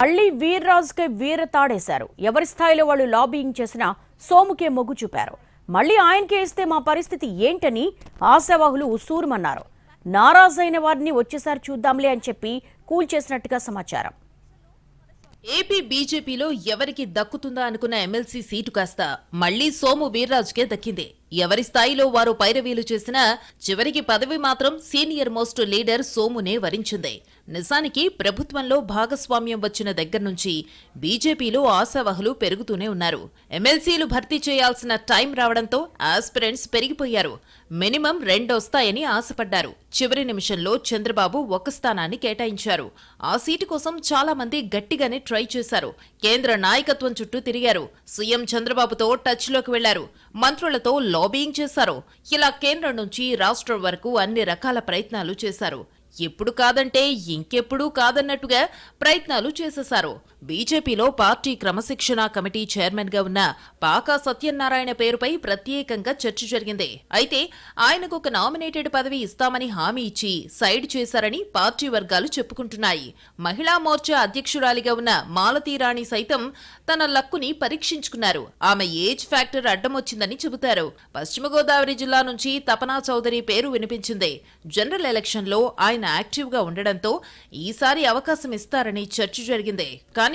మళ్ళీ వీర్రాజుకే వీర తాడేశారు. ఎవరి స్థాయిలో వాళ్ళు లాబింగ్ చేసినా సోముకే మొగ్గు చూపారు. మళ్ళీ ఆయనకే ఇస్తే మా పరిస్థితి ఏంటని ఆశావాహులు ఉసూరుమన్నారు. నారాజైన వారిని వచ్చేసారి చూద్దాంలే అని చెప్పి కూల్ చేసినట్టుగా సమాచారం. ఏపీ బీజేపీలో ఎవరికి దక్కుతుందా అనుకున్న ఎమ్మెల్సీ సీటు కాస్త మళ్ళీ సోము వీర్రాజుకే దక్కింది. ఎవరి స్థాయిలో వారు పైరవీలు చేసినా చివరికి పదవి మాత్రం సీనియర్ మోస్ట్ లీడర్ సోమునే వరించింది. నిజానికి ప్రభుత్వంలో భాగస్వామ్యం వచ్చిన దగ్గర నుంచి బీజేపీలో ఆశావహులు పెరుగుతూనే ఉన్నారు. ఎమ్మెల్సీలు భర్తీ చేయాల్సిన టైం రావడంతో ఆస్పిరెంట్స్ పెరిగిపోయారు. మినిమం రెండొస్తాయని ఆశపడ్డారు. చివరి నిమిషంలో చంద్రబాబు ఒక స్థానాన్ని కేటాయించారు. ఆ సీటు కోసం చాలా మంది గట్టిగానే ట్రై చేశారు. కేంద్ర నాయకత్వం చుట్టూ తిరిగారు. సీఎం చంద్రబాబుతో టచ్లోకి వెళ్ళారు. మంత్రులతో లాబింగ్ చేశారు. ఇలా కేంద్రం నుంచి రాష్ట్రం వరకు అన్ని రకాల ప్రయత్నాలు చేశారు. ఎప్పుడు కాదంటే ఇంకెప్పుడు కాదన్నట్టుగా ప్రయత్నాలు చేసేశారు. బీజేపీలో పార్టీ క్రమశిక్షణ కమిటీ చైర్మన్గా ఉన్న పాకా సత్యనారాయణ పేరుపై ప్రత్యేకంగా చర్చ జరిగింది. అయితే ఆయనకు ఒక నామినేటెడ్ పదవి ఇస్తామని హామీ ఇచ్చి సైడ్ చేశారని పార్టీ వర్గాలు చెప్పుకుంటున్నాయి. మహిళా మోర్చా అధ్యక్షురాలిగా ఉన్న మాలతీరాణి సైతం తన లక్కుని పరీక్షించుకున్నారు. ఆమె ఏజ్ ఫ్యాక్టర్ అడ్డమొచ్చిందని చెబుతారు. పశ్చిమ గోదావరి జిల్లా నుంచి తపనా చౌదరి పేరు వినిపించింది. జనరల్ ఎలక్షన్లో ఆయన యాక్టివ్గా ఉండడంతో ఈసారి అవకాశం ఇస్తారని చర్చ జరిగింది. కానీ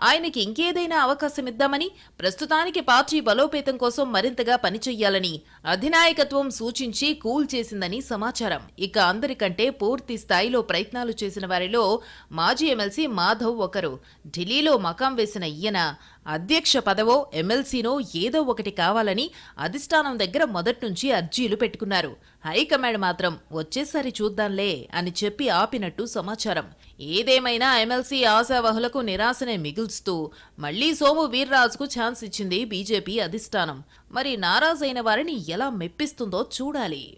ఆయనకి ఇంకేదైనా అవకాశం ఇద్దామని ప్రస్తుతానికి పార్టీ బలోపేతం కోసం మరింతగా పనిచేయాలని అధినాయకత్వం సూచించి కూల్ చేసిందని సమాచారం. ఇక అందరికంటే పూర్తి స్థాయిలో ప్రయత్నాలు చేసిన వారిలో మాజీ ఎమ్మెల్సీ మాధవ్ ఒకరు. ఢిల్లీలో మకాం వేసిన ఈయన అధ్యక్ష పదవో ఎమ్మెల్సీనో ఏదో ఒకటి కావాలని అధిష్టానం దగ్గర మొదట్నుంచి అర్జీలు పెట్టుకున్నారు. హైకమాండ్ మాత్రం వచ్చేసారి చూద్దాంలే అని చెప్పి ఆపినట్టు సమాచారం. ఏదేమైనా ఎమ్మెల్సీ ఆశావహులకు నిరాశనే మిగుల్స్తూ మళ్ళీ సోము వీర్రాజుకు ఛాన్స్ ఇచ్చింది బీజేపీ అధిష్టానం. మరి నారాజైన వారిని ఎలా మెప్పిస్తుందో చూడాలి.